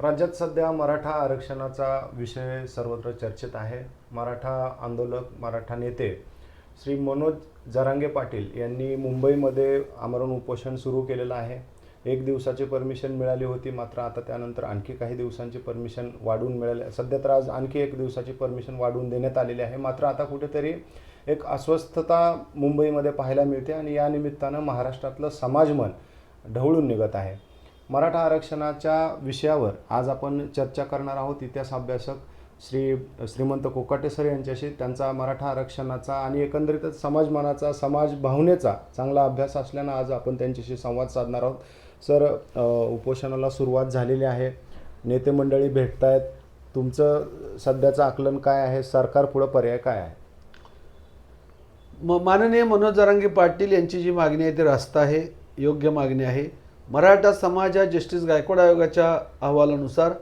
राज्यात सध्या मराठा आरक्षणाचा विषय सर्वत्र चर्चेत आहे. मराठा आंदोलक मराठा नेते श्री मनोज जरांगे पाटील यांनी मुंबईमध्ये आमरण उपोषण सुरू केलेलं आहे. एक दिवसाची परमिशन मिळाली होती मात्र आता त्यानंतर आणखी काही दिवसांची परमिशन वाढवून मिळाली सध्या तर आज आणखी एक दिवसाची परमिशन वाढवून देण्यात आलेली आहे. मात्र आता कुठेतरी एक अस्वस्थता मुंबईमध्ये पाहायला मिळते आणि या निमित्तानं महाराष्ट्रातलं समाजमन ढवळून निघत आहे. मराठा आरक्षणाच्या विषयावर आज आपण चर्चा करणार आहोत. इतिहास अभ्यासक श्री श्रीमंत कोकाटे सर यांच्याशी. त्यांचा मराठा आरक्षणाचा आणि एकंदरीतच समाजमानाचा समाज भावनेचा चांगला अभ्यास असल्यानं आज आपण त्यांच्याशी संवाद साधणार आहोत. सर उपोषणाला सुरुवात झालेली आहे. नेते मंडळी भेटत आहेत तुमचं सध्याचं आकलन काय आहे? सरकार पुढं पर्याय काय आहे? म माननीय मनोज जरांगे पाटील यांची जी मागणी आहे ती रास्त आहे योग्य मागणी आहे. मराठा समाज जस्टिस गायकवाड आयोगाच्या अहवालानुसार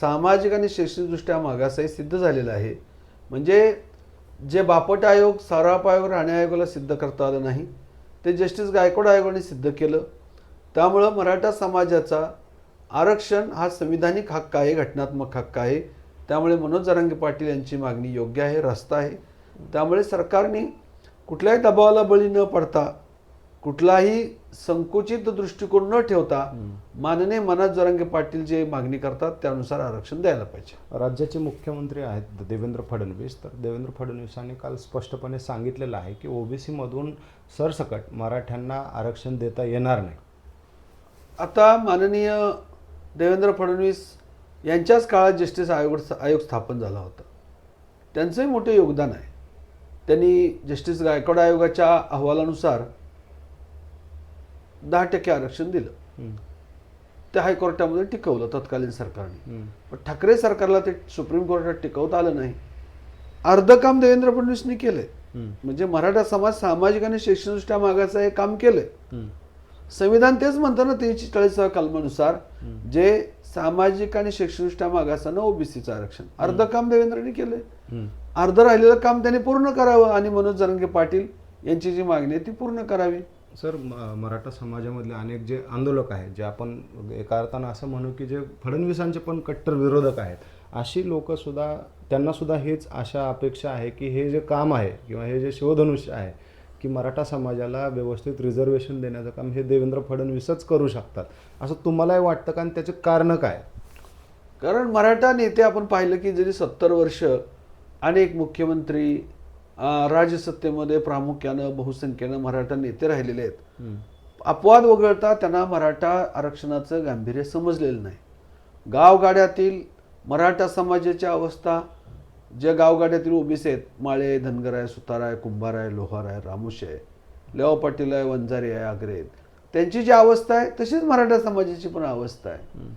सामाजिक आणि शैक्षणिकदृष्ट्या मागासही सिद्ध झालेला आहे. म्हणजे जे बापट आयोग साराप आयोग राणे आयोगाला सिद्ध करता आलं नाही ते जस्टिस गायकवाड आयोगाने सिद्ध केलं. त्यामुळं मराठा समाजाचा आरक्षण हा संविधानिक हक्क आहे घटनात्मक हक्क आहे. त्यामुळे मनोज जरांगे पाटील यांची मागणी योग्य आहे रस्ता आहे. त्यामुळे सरकारने कुठल्याही दबावाला बळी न पडता कुठलाही संकुचित दृष्टिकोन न ठेवता माननीय मनोज जरांगे पाटील जे मागणी करतात त्यानुसार आरक्षण द्यायला पाहिजे. राज्याचे मुख्यमंत्री आहेत देवेंद्र फडणवीस. तर देवेंद्र फडणवीसांनी काल स्पष्टपणे सांगितलेलं आहे की ओबीसीमधून सरसकट मराठ्यांना आरक्षण देता येणार नाही. आता माननीय देवेंद्र फडणवीस यांच्याच काळात जस्टिस आयोग आयोग स्थापन झाला होता. त्यांचंही मोठं योगदान आहे. त्यांनी जस्टिस गायकवाड आयोगाच्या अहवालानुसार दहा टक्के आरक्षण दिलं. ते हायकोर्टामध्ये टिकवलं तत्कालीन सरकारने. पण ठाकरे सरकारला ते सुप्रीम कोर्टात टिकवता आलं नाही. अर्ध काम देवेंद्र फडणवीसनी केलंय. म्हणजे मराठा समाज सामाजिक आणि शैक्षणिकदृष्ट्या मागाचं हे काम केलंय. संविधान तेच म्हणतं ना तीनशे चाळीसव्या कलमानुसार जे सामाजिक आणि शैक्षणिकदृष्ट्या मागासानं ओबीसीचं आरक्षण. अर्ध काम देवेंद्रने केलंय. अर्ध राहिलेलं काम त्यांनी पूर्ण करावं. आणि मनोज जरंगे पाटील यांची जी मागणी आहे ती पूर्ण करावी. सर म- मराठा समाजामधले अनेक जे आंदोलक आहेत जे आपण एका अर्थानं असं म्हणू की जे फडणवीसांचे पण कट्टर विरोधक आहेत अशी लोकंसुद्धा त्यांनासुद्धा हेच आशा अपेक्षा आहे की हे जे काम आहे किंवा हे जे शिवधनुष्य आहे की मराठा समाजाला व्यवस्थित रिझर्वेशन देण्याचं काम हे देवेंद्र फडणवीसच करू शकतात. असं तुम्हालाही वाटतं का आणि त्याचे कारण काय? कारण मराठा नेते आपण पाहिलं की जरी सत्तर वर्ष अनेक मुख्यमंत्री राजसत्तेमध्ये प्रामुख्यानं बहुसंख्येनं मराठा नेते राहिलेले आहेत. अपवाद वगळता त्यांना मराठा आरक्षणाचं गांभीर्य समजलेलं नाही. गावगाड्यातील मराठा समाजाची अवस्था ज्या गावगाड्यातील ओबीसी आहेत माळे धनगर आहे सुतार आहे कुंभार आहे लोहार आहे रामुश आहे लेवा पाटील आहे वंजारी आहे आग्रे आहेत त्यांची जी अवस्था आहे तशीच मराठा समाजाची पण अवस्था आहे.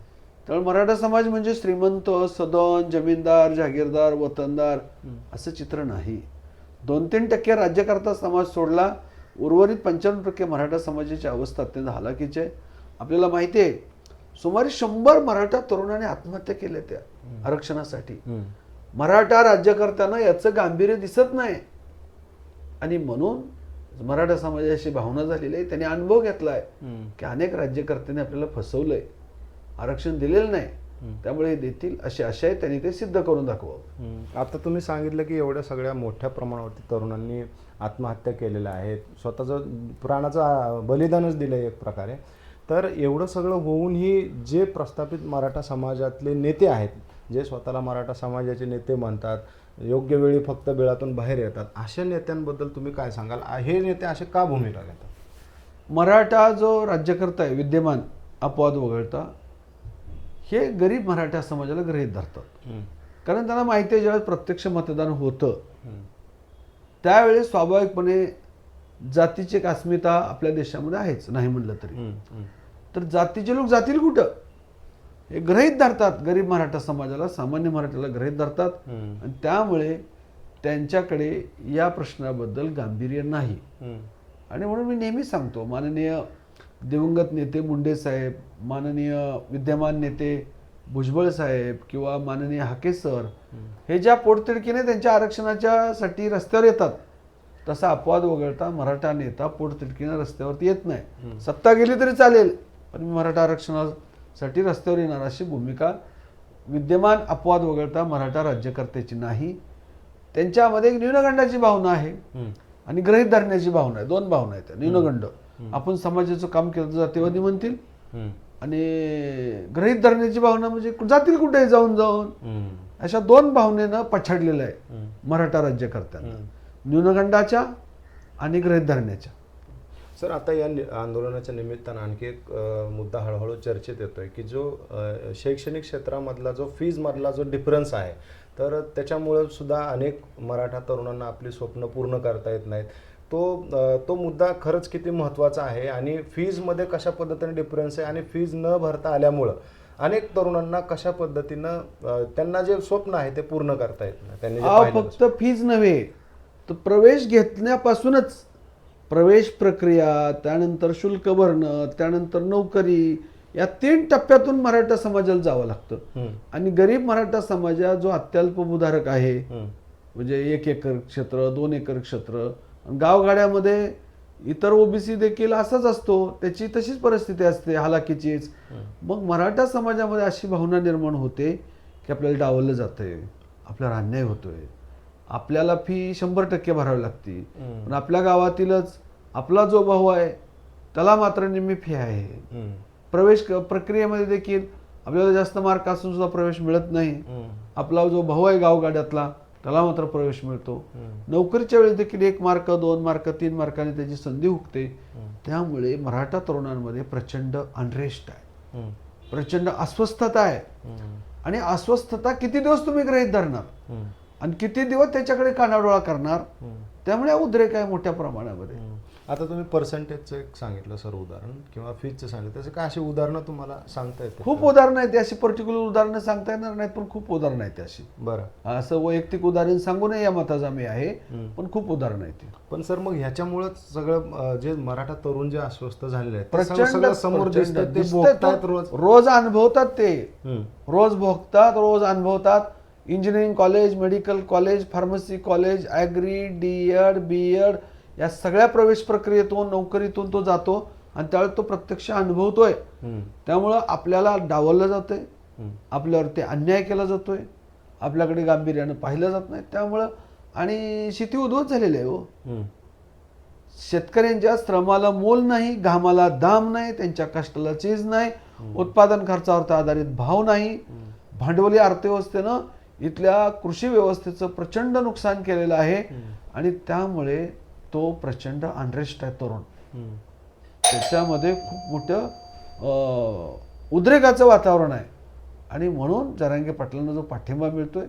त्यामुळे मराठा समाज म्हणजे श्रीमंत सदन जमीनदार जागीरदार वतनदार असं चित्र नाही. दोन तीन टक्के राज्यकर्ता समाज सोडला उर्वरित पंच्याण्णव टक्के मराठा समाजाची अवस्था अत्यंत हालाकीची आहे. आपल्याला माहिती आहे सुमारे शंभर मराठा तरुणांनी आत्महत्या केल्या त्या आरक्षणासाठी. मराठा राज्यकर्त्यांना याचं गांभीर्य दिसत नाही. आणि म्हणून मराठा समाजाची भावना झालेली आहे त्यांनी अनुभव घेतला आहे की अनेक राज्यकर्त्यांनी आपल्याला फसवलंय आरक्षण दिलेलं नाही. त्यामुळे देतील अशी आशा आहे त्यांनी ते सिद्ध करून दाखवावं. आता तुम्ही सांगितलं की एवढ्या सगळ्या मोठ्या प्रमाणावरती तरुणांनी आत्महत्या केलेल्या आहेत. स्वतःचं प्राणाचं बलिदानच दिलं एक प्रकारे. तर एवढं सगळं होऊनही जे प्रस्थापित मराठा समाजातले नेते आहेत जे स्वतःला मराठा समाजाचे नेते म्हणतात योग्य वेळी फक्त बिळातून बाहेर येतात अशा नेत्यांबद्दल तुम्ही काय सांगाल? हे नेते असे का भूमिका घेतात? मराठा जो राज्यकर्ता आहे विद्यमान अपवाद वगळता हे गरीब मराठा समाजाला गृहीत धरतात. कारण त्यांना माहिती आहे ज्यावेळेस प्रत्यक्ष मतदान होतं त्यावेळेस स्वाभाविकपणे जातीची एक अस्मिता आपल्या देशामध्ये आहेच नाही म्हणलं तरी. तर जातीचे लोक जातील कुठं? हे गृहीत धरतात. गरीब मराठा समाजाला सामान्य मराठ्याला गृहीत धरतात. आणि त्यामुळे त्यांच्याकडे या प्रश्नाबद्दल गांभीर्य नाही. आणि म्हणून मी नेहमी सांगतो माननीय दिवंगत नेते मुंडे साहेब माननीय विद्यमान नेते भुजबळ साहेब किंवा माननीय हाके सर हे ज्या पोटतिडकीने त्यांच्या आरक्षणाच्या साठी रस्त्यावर येतात तसा अपवाद वगळता मराठा नेता पोटतिडकीने रस्त्यावरती येत नाही. सत्ता गेली तरी चालेल पण मी मराठा आरक्षणासाठी रस्त्यावर येणार अशी भूमिका विद्यमान अपवाद वगळता मराठा राज्यकर्त्याची नाही. त्यांच्यामध्ये एक न्यूनगंडाची भावना आहे. आणि ग्रहित धरण्याची भावना आहे दोन भावना आहेत न्यूनगंड. आपण समाजाचं काम केलं तर जातीवादी म्हणतील. आणि ग्रहित धरण्याची भावना म्हणजे जातील कुठे जाऊन जाऊन. अशा दोन भावनेनं पछाडलेलं आहे. मराठा राज्यकर्त्यांना. न्यूनगंडाच्या आणि ग्रहित धरण्याच्या सर आता या आंदोलनाच्या निमित्तानं आणखी एक मुद्दा हळूहळू चर्चेत येतोय की जो शैक्षणिक क्षेत्रामधला जो फीज मधला जो डिफरन्स आहे तर त्याच्यामुळे सुद्धा अनेक मराठा तरुणांना आपली स्वप्न पूर्ण करता येत नाहीत तो तो मुद्दा खरंच किती महत्त्वाचा आहे आणि फीजमध्ये कशा पद्धतीने डिफरन्स आहे आणि फीज न भरता आल्यामुळं अनेक तरुणांना कशा पद्धतीनं त्यांना जे स्वप्न आहे ते पूर्ण करता येत नाही त्यांनी फक्त फीज नव्हे तर प्रवेश घेतल्यापासूनच प्रवेश प्रक्रिया त्यानंतर शुल्क भरणं त्यानंतर नोकरी या तीन टप्प्यातून मराठा समाजाला जावं लागतं. आणि गरीब मराठा समाजा जो अत्यल्पभूधारक आहे. म्हणजे एक एकर क्षेत्र दोन एकर क्षेत्र गावगाड्यामध्ये इतर ओबीसी देखील असाच असतो त्याची तशीच परिस्थिती असते हालाकीचीच मग मराठा समाजामध्ये अशी भावना निर्माण होते की आपल्याला डावललं जातंय आपल्याला अन्याय होतोय आपल्याला फी शंभर टक्के भरावी लागती. पण आपल्या गावातीलच आपला जो भाऊ आहे त्याला मात्र निम्मी फी आहे. प्रवेश प्रक्रियेमध्ये देखील आपल्याला जास्त मार्क असून सुद्धा प्रवेश मिळत नाही. आपला जो भाऊ आहे गावगाड्यातला त्याला मात्र प्रवेश मिळतो. नोकरीच्या वेळेस देखील एक मार्क दोन मार्क तीन मार्काने त्याची संधी हुकते. त्यामुळे मराठा तरुणांमध्ये प्रचंड अनरेस्ट आहे. प्रचंड अस्वस्थता आहे. आणि अस्वस्थता किती दिवस तुम्ही गृहीत धरणार. आणि किती दिवस त्याच्याकडे कानाडोळा करणार. त्यामुळे उद्रेक आहे मोठ्या प्रमाणामध्ये. आता तुम्ही पर्सेंटेजचं एक सांगितलं सर उदाहरण किंवा फीजचं सांगितलं त्याचे काय अशी उदाहरणं तुम्हाला सांगता येते खूप उदाहरणं आहेत अशी पर्टिक्युलर उदाहरणं सांगता येणार नाहीत पण खूप उदाहरणं आहेत अशी बरं असं वैयक्तिक उदाहरण सांगू नये या मताचा मी आहे. पण खूप उदाहरणं आहेत ती. पण सर मग ह्याच्यामुळेच सगळं जे मराठा तरुण जे अस्वस्थ झालेले आहेत प्रचंड समोर प्रचंड दिसतं ते दिसतंय भोगतायत तो. रोज रोज अनुभवतात ते. रोज भोगतात रोज अनुभवतात engineering college medical college pharmacy college agri D Ed B Ed या सगळ्या प्रवेश प्रक्रियेतून नोकरीतून तो जातो आणि त्यावेळेस तो प्रत्यक्ष अनुभवतोय. त्यामुळं आपल्याला डावललं जातंय. आपल्यावरती अन्याय केला जातोय. आपल्याकडे गांभीर्यानं पाहिलं जात नाही. त्यामुळं आणि शेती उद्ध्वस्त झालेली आहे हो. शेतकऱ्यांच्या श्रमाला मोल नाही घामाला दाम नाही त्यांच्या कष्टाला चीज नाही उत्पादन खर्चावर आधारित भाव नाही. भांडवली अर्थव्यवस्थेनं इथल्या कृषी व्यवस्थेचं प्रचंड नुकसान केलेलं आहे. आणि त्यामुळे तो प्रचंड अनरेस्ट आहे तरुण. त्याच्यामध्ये खूप मोठं उद्रेकाचं वातावरण आहे. आणि म्हणून जरांगे पाटलांना जो पाठिंबा मिळतोय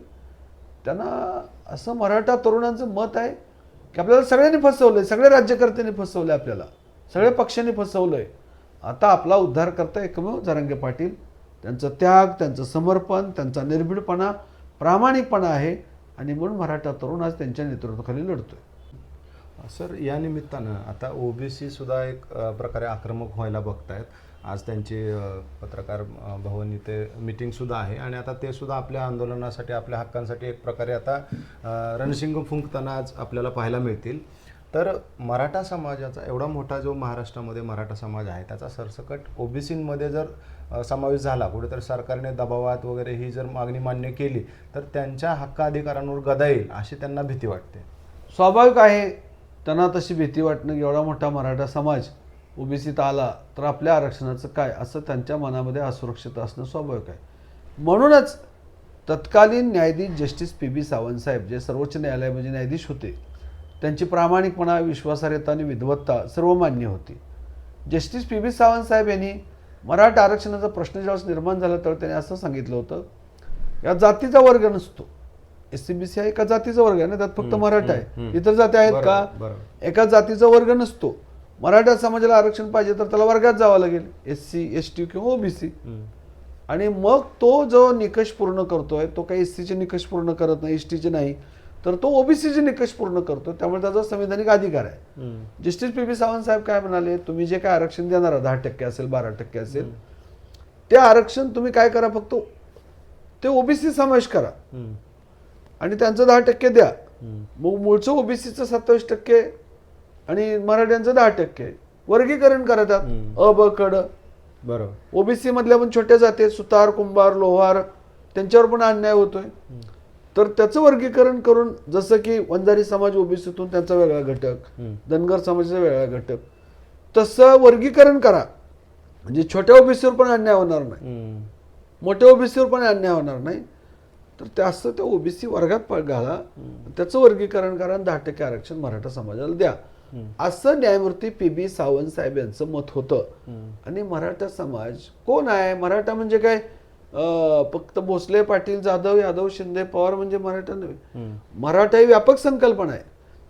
त्यांना असं मराठा तरुणांचं मत आहे की आपल्याला सगळ्यांनी फसवलंय सगळ्या राज्यकर्त्यांनी फसवलंय आपल्याला. सगळ्या पक्षांनी फसवलंय. आता आपला उद्धार करता एकमेव जरांगे पाटील. त्यांचं त्याग त्यांचं समर्पण त्यांचा निर्भीडपणा प्रामाणिकपणा आहे. आणि म्हणून मराठा तरुण आज त्यांच्या नेतृत्वाखाली लढतोय. सर या निमित्तानं आता ओबीसी सुद्धा एक प्रकारे आक्रमक व्हायला बघतायत. आज त्यांची पत्रकार भवन इथे मीटिंग सुद्धा आहे आणि आता ते सुद्धा आपल्या आंदोलनासाठी आपल्या हक्कांसाठी एक प्रकारे आता रणसिंग रणशिंग फुंकताना आज आपल्याला पाहायला मिळतील. तर मराठा समाजाचा एवढा मोठा जो महाराष्ट्रामध्ये मराठा समाज आहे त्याचा सरसकट ओबीसीमध्ये जर समावेश झाला कुठेतरी सरकारने दबावात वगैरे ही जर मागणी मान्य केली तर त्यांच्या हक्क अधिकारांवर गदा येईल अशी त्यांना भीती वाटते. स्वाभाविक आहे त्यांना तशी भीती वाटणं की एवढा मोठा मराठा समाज ओबीसीत आला तर आपल्या आरक्षणाचं काय? असं त्यांच्या मनामध्ये असुरक्षित असणं स्वाभाविक आहे. म्हणूनच तत्कालीन न्यायाधीश justice P B Sawant saheb जे सर्वोच्च न्यायालयामध्ये म्हणजे न्यायाधीश होते त्यांची प्रामाणिकपणा विश्वासार्हता आणि विद्वत्ता सर्व मान्य होती. Justice P B Sawant saheb यांनी मराठा आरक्षणाचा प्रश्न ज्यावेळेस निर्माण झाला तर त्यांनी असं सांगितलं होतं या जातीचा वर्ग नसतो. एस सी बी सी हा एका जातीचा वर्ग आहे ना त्यात फक्त मराठा आहे. इतर जाती आहेत का. एका जातीचा वर्ग नसतो मराठा समाजाला आरक्षण पाहिजे तर त्याला वर्गात जावं लागेल एस सी एस टी किंवा ओबीसी. आणि मग तो जो निकष पूर्ण करतोय तो काही एस सीचे निकष पूर्ण करत नाही एस टीचे नाही तर तो ओबीसीचे निकष पूर्ण करतो त्यामुळे त्याचा संविधानिक अधिकार आहे. Justice P B Sawant saheb काय म्हणाले तुम्ही जे काय आरक्षण देणार दहा टक्के असेल बारा टक्के असेल ते आरक्षण तुम्ही काय करा फक्त ते ओबीसी समावेश करा. आणि त्यांचं दहा टक्के द्या. मग मूळचं ओबीसीचं सत्तावीस टक्के आणि मराठ्यांचं दहा टक्के. वर्गीकरण करा त्यात हम्म. अ ब कड बरोबर. ओबीसी मधल्या पण छोट्या जाती सुतार कुंभार लोहार त्यांच्यावर पण अन्याय होतोय. तर त्याचं वर्गीकरण करून जसं की वंजारी समाज ओबीसीतून त्यांचा वेगळा घटक. धनगर समाजाचा वेगळा घटक. तसं वर्गीकरण करा. म्हणजे छोट्या ओबीसीवर पण अन्याय होणार नाही. मोठ्या ओबीसीवर पण अन्याय होणार नाही. तर ते असं त्या ओबीसी वर्गात घाला. त्याचं वर्गीकरण करा दहा टक्के आरक्षण मराठा समाजाला द्या. असं न्यायमूर्ती पी बी सावंत साहेब यांचं मत होतं. आणि मराठा समाज कोण आहे? मराठा म्हणजे काय? फक्त भोसले पाटील जाधव यादव शिंदे पवार म्हणजे मराठा नव्हे. मराठा ही व्यापक संकल्पना आहे.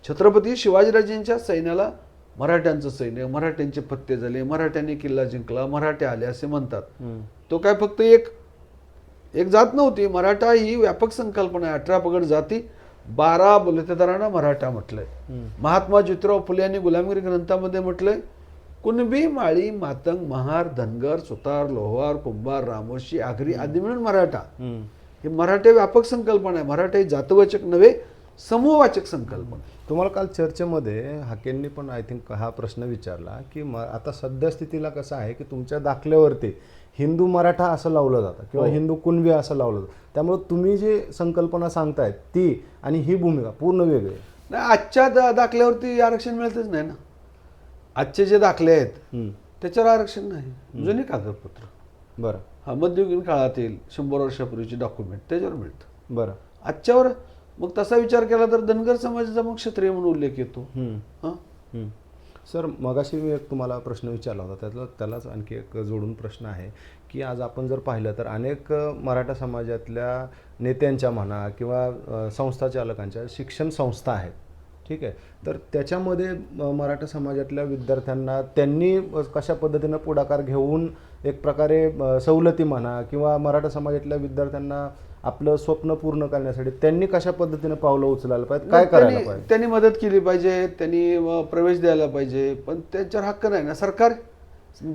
छत्रपती शिवाजीराजेंच्या सैन्याला मराठ्यांचं सैन्य मराठ्यांचे पत्ते झाले मराठ्यांनी किल्ला जिंकला मराठे आले असे म्हणतात. तो काय फक्त एक एक जात नव्हती. मराठा ही व्यापक संकल्पना आहे. अठरा पगड जाती बारा बलुतेदारांना मराठा म्हटलंय. महात्मा ज्योतिराव फुले यांनी गुलामगिरी ग्रंथामध्ये म्हटलंय कुणबी माळी मातंग महार धनगर सुतार लोहार कुंभार रामोशी आगरी आदी मिळून मराठा. ही मराठी व्यापक संकल्पना आहे. मराठा ही जातवाचक नव्हे समूहवाचक संकल्पना तुम्हाला काल चर्चेमध्ये हाकेंनी पण आय थिंक हा प्रश्न विचारला की म आता सद्यस्थितीला कसं आहे की तुमच्या दाखल्यावरती हिंदू मराठा असं लावलं जातं किंवा हो. हिंदू कुणबी असं लावलं जातं. त्यामुळे तुम्ही जी संकल्पना सांगतायत ती आणि ही भूमिका पूर्ण वेगळी. आहे. नाही आजच्या दा- दाखल्यावरती आरक्षण मिळतच नाही ना. आजचे जे दाखले आहेत हम्म. त्याच्यावर आरक्षण नाही. जुनी कागदपत्र. बरं. हा मध्ययुगीन काळातील शंभर वर्षापूर्वीचे डॉक्युमेंट त्याच्यावर मिळतं. बरं. आजच्यावर मग तसा विचार केला तर धनगर समाजाचा मग क्षत्रिय म्हणून उल्लेख येतो. हं? सर मगाशी मी एक तुम्हाला प्रश्न विचारला होता त्यातला त्यालाच आणखी एक जोडून प्रश्न आहे की आज आपण जर पाहिलं तर अनेक मराठा समाजातल्या नेत्यांच्या म्हणा किंवा संस्था चालकांच्या शिक्षण संस्था आहेत ठीक आहे तर त्याच्यामध्ये मराठा समाजातल्या विद्यार्थ्यांना त्यांनी कशा पद्धतीनं पुढाकार घेऊन एक प्रकारे सवलती म्हणा किंवा मराठा समाजातल्या विद्यार्थ्यांना आपलं स्वप्न पूर्ण करण्यासाठी त्यांनी कशा पद्धतीनं पावलं उचलायला पाहिजे काय करायला त्यांनी- पाहिजे त्यांनी मदत केली पाहिजे त्यांनी अं, प्रवेश द्यायला पाहिजे पण त्यांच्यावर हक्क नाही ना सरकार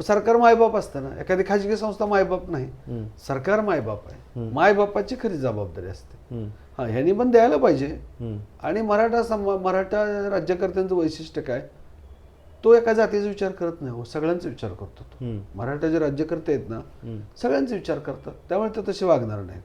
सरकार मायबाप असतं ना एखादी खाजगी संस्था मायबाप नाही. सरकार मायबाप आहे. मायबापाची खरी जबाबदारी असते हम्म. हा ह्यांनी पण द्यायला पाहिजे हम्म. आणि मराठा सम मराठा राज्यकर्त्यांचं वैशिष्ट्य काय तो एका जातीचा विचार करत नाही हो सगळ्यांचा विचार करतो तो हम्म. मराठा जे राज्यकर्ते आहेत ना हम्म. सगळ्यांचा विचार करतात त्यामुळे ते तसे वागणार नाहीत.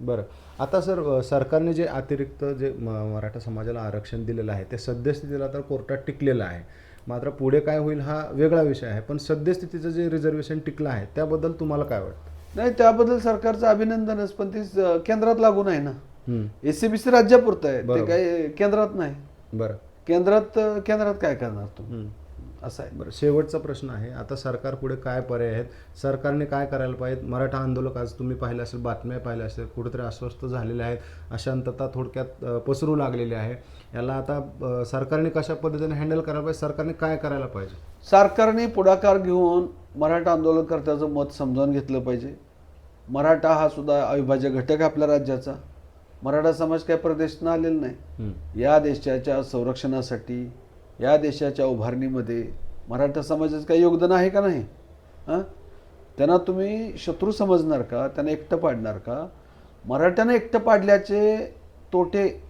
बरं. आता सर सरकारने जे अतिरिक्त जे मराठा समाजाला आरक्षण दिलेलं आहे ते सद्यस्थितीला तर कोर्टात टिकलेलं आहे. मात्र पुढे काय होईल हा वेगळा विषय आहे. पण सद्यस्थितीचं जे रिझर्वेशन टिकलं आहे त्याबद्दल तुम्हाला काय वाटतं? नाही त्याबद्दल सरकारचं अभिनंदनच पण ती केंद्रात लागू नाही ना. एसीबीसी राज्यापुरतं आहे. ते. काही केंद्रात नाही. बरं. केंद्रात केंद्रात काय करणार हम्म. असं आहे. बरं शेवटचा प्रश्न आहे. आता सरकार पुढे काय पर्याय आहेत? सरकारने काय करायला पाहिजे मराठा आंदोलक आज तुम्ही पाहिलं असेल बातम्या पाहिल्या असेल कुठेतरी अस्वस्थ झालेले आहेत. अशांतता थोडक्यात पसरू लागलेली आहे. याला आता सरकारने कशा पद्धतीने हँडल करायला पाहिजे? सरकारने काय करायला पाहिजे? सरकारने पुढाकार घेऊन मराठा आंदोलनकर्त्याचं मत समजावून घेतलं पाहिजे. मराठा हा सुद्धा अविभाज्य घटक आहे आपल्या राज्याचा. मराठा समाज काही प्रदेशनं आलेला नाही. या देशाच्या संरक्षणासाठी या देशाच्या उभारणीमध्ये मराठा समाजाचं काही योगदान आहे का नाही? हां? त्यांना तुम्ही शत्रू समजणार का? त्यांना एकटं पाडणार का? मराठ्यांना एकटं पाडल्याचे तोटे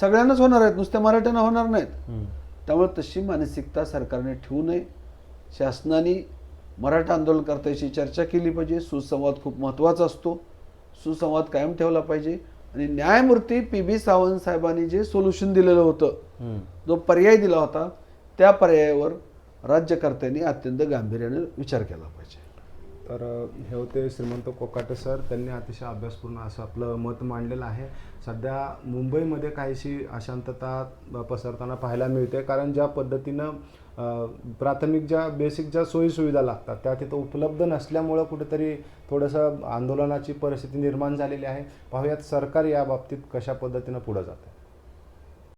सगळ्यांनाच होणार आहेत. नुसत्या मराठ्यांना होणार नाहीत. त्यामुळे तशी मानसिकता सरकारने ठेवू नये. शासनाने मराठा आंदोलनकर्त्याशी चर्चा केली पाहिजे. सुसंवाद खूप महत्त्वाचा असतो. सुसंवाद कायम ठेवला पाहिजे. आणि न्यायमूर्ती पी बी सावंत साहेबांनी जे सोल्युशन दिलेलं होतं. जो पर्याय दिला होता त्या पर्यायावर राज्यकर्त्यांनी अत्यंत गांभीर्याने विचार केला पाहिजे. तर हे होते श्रीमंत कोकाटे सर. त्यांनी अतिशय अभ्यासपूर्ण असं आपलं मत मांडलेलं आहे. सध्या मुंबईमध्ये काहीशी अशांतता पसरताना पाहायला मिळते. कारण ज्या पद्धतीनं प्राथमिक ज्या बेसिक ज्या सोयीसुविधा लागतात त्या तिथं उपलब्ध नसल्यामुळं कुठेतरी थोडंसं आंदोलनाची परिस्थिती निर्माण झालेली आहे. पाहूयात सरकार या बाबतीत कशा पद्धतीनं पुढं जातं?